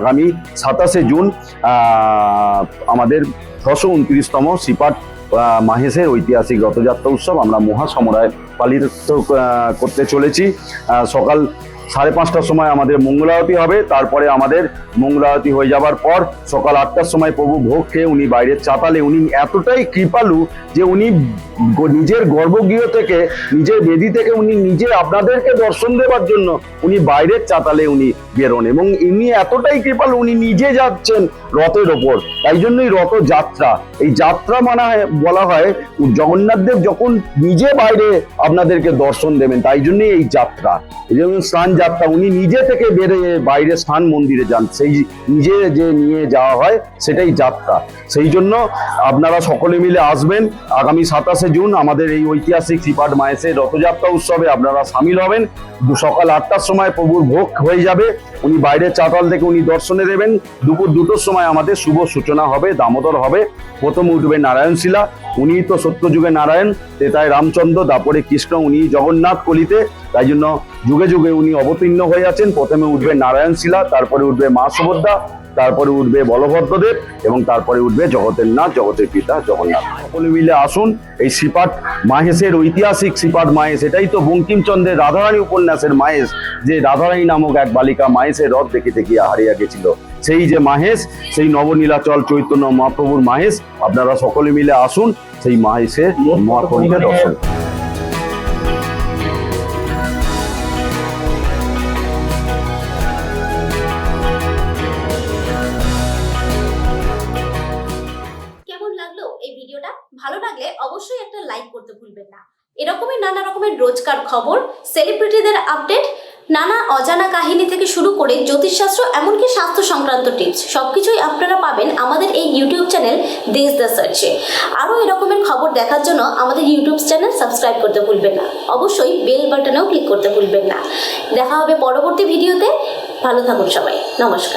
আগামী সাতাশে জুন আমাদের ছশো উনত্রিশতম শ্রীপাট মাহেশের ঐতিহাসিক রথযাত্রা উৎসব আমরা মহাসমরায় পালিত করতে চলেছি। সকাল সাড়ে পাঁচটার সময় আমাদের মঙ্গলারতি হবে, তারপরে আমাদের মঙ্গলারতি হয়ে যাবার পর সকাল আটটার সময় প্রভু ভোগ খেয়ে উনি বাইরের চাতালে, উনি এতটাই কৃপালু যে উনি নিজের গর্ভগৃহ থেকে, নিজের বেদি থেকে উনি নিজে আপনাদেরকে দর্শন দেওয়ার জন্য উনি বাইরের চাতালে উনি বেরোন এবং ইনি এতটাই কৃপালু, উনি নিজে যাচ্ছেন রথের ওপর। তাই জন্যই রথ যাত্রা। এই যাত্রা মানা হয়, বলা হয়, জগন্নাথ দেব যখন নিজে বাইরে আপনাদেরকে দর্শন দেবেন, তাই জন্যই এই যাত্রা। এই যেমন স্নান যাত্রা, উনি নিজে থেকে বেরে বাইরে স্থান মন্দিরে যান। সেই নিজে যে নিয়ে যাওয়া হয়, সেটাই যাত্রা। সেই জন্য আপনারা সকলে মিলে আসবেন। আগামী সাতাশে জুন আমাদের এই ঐতিহাসিক শ্রীপাঠ মায়েসের রথযাত্রা উৎসবে আপনারা সামিল হবেন। সকাল আটটার সময় প্রভুর ভোগ হয়ে যাবে। উনি বাইরের চাতাল থেকে উনি দর্শনে দেবেন। দুপুর দুটোর সময় আমাদের শুভ সূচনা হবে, দামোদর হবে। প্রথম উঠবে নারায়ণ শিলা। উনি তো সত্যযুগে নারায়ণ। তেতায় রামচন্দ্র, দাপরে কৃষ্ণ উনি জগন্নাথ কলিতে। তাই জন্য যুগে যুগে উনি অবতীর্ণ হয়ে আছেন। প্রথমে উঠবে নারায়ণ শিলা, তারপরে উঠবে মা সুভদ্রা, তারপরে উঠবে বলভদ্রদেব এবং তারপরে উঠবে জগতের নাথ জগতের পিতা জগন্নাথ। সকলে মিলে আসুন, এই শ্রীপাঠ মাহেশের ঐতিহাসিক শ্রীপাঠ মাহেশ, এটাই তো বঙ্কিমচন্দ্রের রাধারানী উপন্যাসের মাহেশ, যে রাধারানী নামক এক বালিকা মাহেশের রথ দেখিতে গিয়ে হারিয়ে গেছিল। সেই যে মাহেশ, সেই নবনীলাচল চৈতন্য মহাপ্রভুর মাহেশ, আপনারা সকলে মিলে আসুন, সেই মাহেশের মহাপ্রভুকে দর্শন। অবশ্যই একটা লাইক করতে ভুলবেন না। এরকমই নানা রকমের রোজকার খবর সেলিব্রিটিদের আপডেট নানা অজানা কাহিনী থেকে শুরু করে জ্যোতিষশাস্ত্র, এমনকি স্বাস্থ্য সংক্রান্ত টিপস সবকিছুই আপনারা পাবেন আমাদের এই ইউটিউব চ্যানেল দেশ দ্য সার্চে আরও এরকমের খবর দেখার জন্য আমাদের ইউটিউব চ্যানেল সাবস্ক্রাইব করতে ভুলবেন না। অবশ্যই বেল বাটনেও ক্লিক করতে ভুলবেন না। দেখা হবে পরবর্তী ভিডিওতে ভালো থাকুন সবাই। নমস্কার।